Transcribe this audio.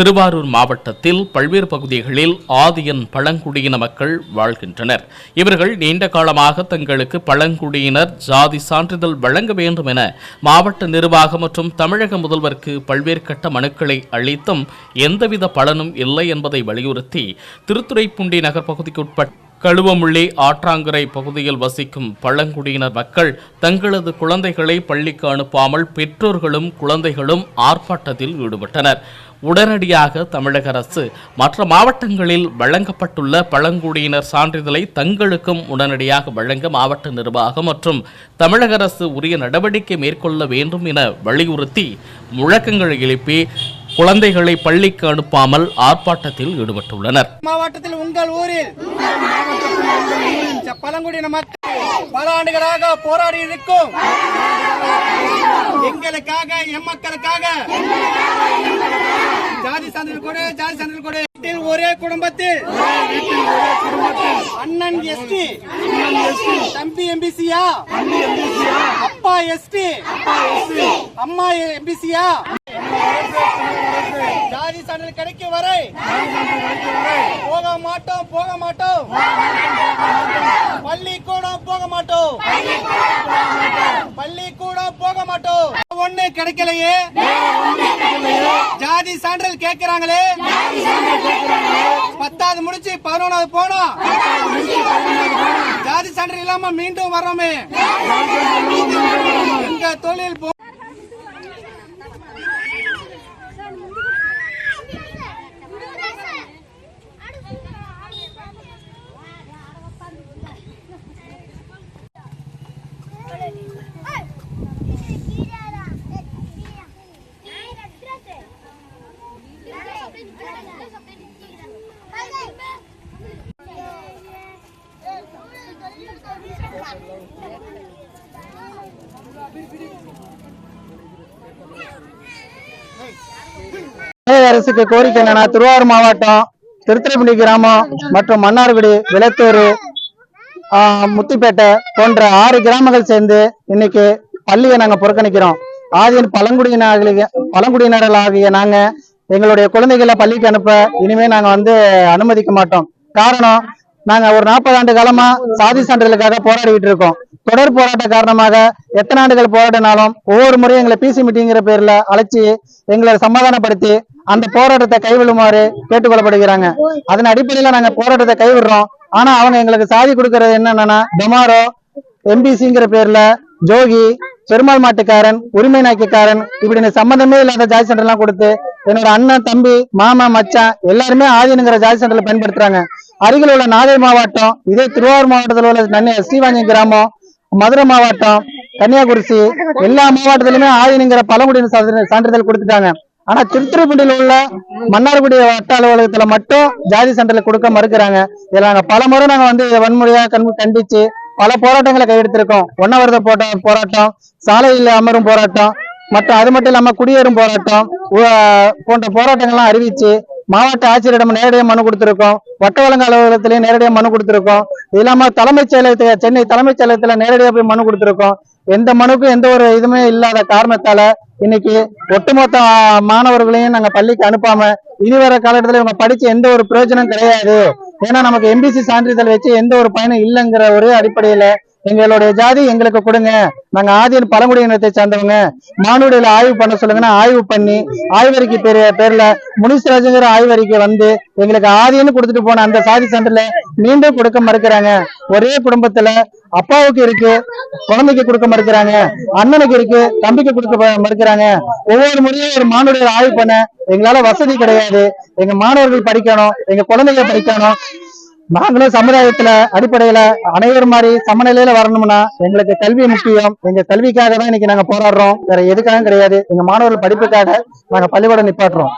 திருவாரூர் மாவட்டத்தில் பல்வேறு பகுதிகளில் ஆதியன் பழங்குடியின மக்கள் வாழ்கின்றனர். இவர்கள் நீண்ட காலமாக தங்களுக்கு பழங்குடியினர் ஜாதி சான்றிதழ் வழங்க வேண்டும் என மாவட்ட நிர்வாகம் மற்றும் தமிழக முதல்வருக்கு பல்வேறு கட்ட மனுக்களை அளித்தும் எந்தவித பலனும் இல்லை என்பதை வலியுறுத்தி திருத்துறைப்பூண்டி நகர் பகுதிக்குட்பட்ட கழுவமுள்ளி ஆற்றாங்கரை பகுதியில் வசிக்கும் பழங்குடியினர் மக்கள் தங்களது குழந்தைகளை பள்ளிக்கு அனுப்பாமல் பெற்றோர்களும் குழந்தைகளும் ஆர்ப்பாட்டத்தில் ஈடுபட்டனர். உடனடியாக தமிழக அரசு மற்ற மாவட்டங்களில் வழங்கப்பட்டுள்ள பழங்குடியினர் சான்றிதழை தங்களுக்கும் உடனடியாக வழங்க மாவட்ட நிர்வாகம் மற்றும் தமிழக அரசு உரிய நடவடிக்கை மேற்கொள்ள வேண்டும் என வலியுறுத்தி முழக்கங்களை எழுப்பி குழந்தைகளை பள்ளிக்கு அனுப்பாமல் ஆர்ப்பாட்டத்தில் ஈடுபட்டுள்ளனர். மாவட்டத்தில் உங்கள் ஊரில் பழங்குடியின மக்கள் பல ஆண்டுகளாக போராடி இருக்கும். எங்களுக்காக எம் மக்களுக்காக ஜாதி சான்றிதழ் கொடு ஜாதி சான்றிதழ் கொடு. வீட்டில் ஒரே குடும்பத்தில் அண்ணன் எஸ்டி தம்பி எம்பிசியா அப்பா எஸ்டி அம்மா எம்பிசியா. ஜாதி சான்றிதழ் கிடைக்கும் வரை போக மாட்டோம் போக மாட்டோம். பள்ளிக்கூடம் போக மாட்டோம் பள்ளிக்கூடம் போக மாட்டோம் ஒண்ணு கிடைக்கலையே? ஜாதி சான்றிதழ் கேட்கிறாங்களே? பத்தாவது முடிச்சு பதினொன்னாவது போனோம். ஜாதி சான்றிதழ் இல்லாம மீண்டும் வர்றோமே. எங்க தொழில் அரசுக்கு கோரிக்கை என்னன்னா திருவாரூர் மாவட்டம் திருத்துறைப்பூண்டி கிராமம் மற்றும் மன்னார்குடி விளத்தூர் முத்திப்பேட்டை போன்ற ஆறு கிராமங்கள் சேர்ந்து இன்னைக்கு பள்ளியை நாங்க புறக்கணிக்கிறோம். ஆதியின் பழங்குடியினர்களுக்கு பழங்குடியினர்களாகிய நாங்க எங்களுடைய குழந்தைகளை பள்ளிக்கு அனுப்ப இனிமே நாங்க வந்து அனுமதிக்க மாட்டோம். காரணம் நாங்க ஒரு நாற்பது ஆண்டு காலமா சாதி சான்றிதழுக்காக போராடிட்டு இருக்கோம். தொடர் போராட்ட காரணமாக எத்தனை ஆண்டுகள் போராடினாலும் ஒவ்வொரு முறையும் எங்களை பிசி மீட்டிங்கிற பேர்ல அழைச்சி எங்களை சமாதானப்படுத்தி அந்த போராட்டத்தை கைவிடுமாறு கேட்டுக்கொள்ளப்படுகிறாங்க. அதன் அடிப்படையில நாங்க போராட்டத்தை கைவிடுறோம். ஆனா அவங்க எங்களுக்கு சாதி கொடுக்கறது என்னன்னா டொமாரோ எம்பிசிங்கிற பேர்ல ஜோகி பெருமாள் மாட்டுக்காரன் உரிமை நாய்க்குக்காரன் இப்படி சம்பந்தமே இல்லாத ஜாதி சென்டர் எல்லாம் கொடுத்து என்னோட அண்ணன் தம்பி மாமா மச்சான் எல்லாருமே ஆதினுங்கிற ஜாதி சென்டர்ல பயன்படுத்துறாங்க. அருகில் உள்ள நாகை மாவட்டம் இதே திருவாரூர் மாவட்டத்தில் உள்ள நன்னை ஸ்ரீவாஞ்சி கிராமம் மதுரை மாவட்டம் கன்னியாகுமரி எல்லா மாவட்டத்திலுமே ஆதினுங்கிற பழங்குடியின சான்றிதழ் சான்றிதழ் கொடுத்துட்டாங்க. ஆனா திருத்துறைப்பூண்டியில் உள்ள மன்னார்குடி வட்ட அலுவலகத்துல மட்டும் ஜாதி சான்றிதழ் கொடுக்க மறுக்கிறாங்க. இதுல நாங்க பல முறை நாங்க வந்து இதை வன்முறையா கண் கண்டிச்சு பல போராட்டங்களை கையெடுத்திருக்கோம். ஒன்னவரத போட்ட போராட்டம் சாலையில் அமரும் போராட்டம் மற்றும் அது மட்டும் இல்லாம குடியேறும் போராட்டம் போன்ற போராட்டங்கள்லாம் அறிவிச்சு மாவட்ட ஆட்சியரிடம் நேரடியாக மனு கொடுத்திருக்கோம். வட்ட வழங்க நேரடியாக மனு கொடுத்திருக்கோம். இது இல்லாம தலைமைச் செயலகத்தை சென்னை தலைமைச் செயலகத்துல நேரடியாக போய் மனு கொடுத்திருக்கோம். எந்த மனுக்கும் எந்த ஒரு இதுவுமே இல்லாத காரணத்தால இன்னைக்கு ஒட்டுமொத்த மாணவர்களையும் நாங்க பள்ளிக்கு அனுப்பாம இனி வர காலகட்டத்தில் இவங்க படிச்சு எந்த ஒரு பிரயோஜனம் கிடையாது. ஏன்னா நமக்கு எம்பிசி சான்றிதழ் வச்சு எந்த ஒரு பயனும் இல்லைங்கிற ஒரே அடிப்படையில எங்களுடைய ஜாதி எங்களுக்கு கொடுங்க. நாங்க ஆதியின் பழங்குடியினத்தை சார்ந்தவங்க. மானுடையில ஆய்வு பண்ண சொல்லுங்கன்னா ஆய்வு பண்ணி ஆய்வறிக்கை பேரு பேர்ல முனிசராஜங்கிற ஆய்வறிக்கை வந்து எங்களுக்கு ஆதின்னு கொடுத்துட்டு போன அந்த சாதி சான்றிதழ மீண்டும் கொடுக்க மறுக்கிறாங்க. ஒரே குடும்பத்துல அப்பாவுக்கு இருக்கு குழந்தைக்கு கொடுக்க மறுக்கிறாங்க அண்ணனுக்கு இருக்கு தம்பிக்கு கொடுக்க மறுக்கிறாங்க. ஒவ்வொரு முறையும் ஒரு மாணவர்கள் ஆய்வு பண்ண எங்களால வசதி கிடையாது. எங்க மாணவர்கள் படிக்கணும் எங்க குழந்தைங்க படிக்கணும். நாங்களும் சமுதாயத்துல அடிப்படையில அனைவரும் மாதிரி சமநிலையில வரணும்னா எங்களுக்கு கல்வி முக்கியம். எங்க கல்விக்காக தான் இன்னைக்கு நாங்க போராடுறோம். வேற எதுக்காகவும் கிடையாது. எங்க மாணவர்கள் படிப்புக்காக நாங்க பள்ளிக்கூடம் நிப்பாட்டுறோம்.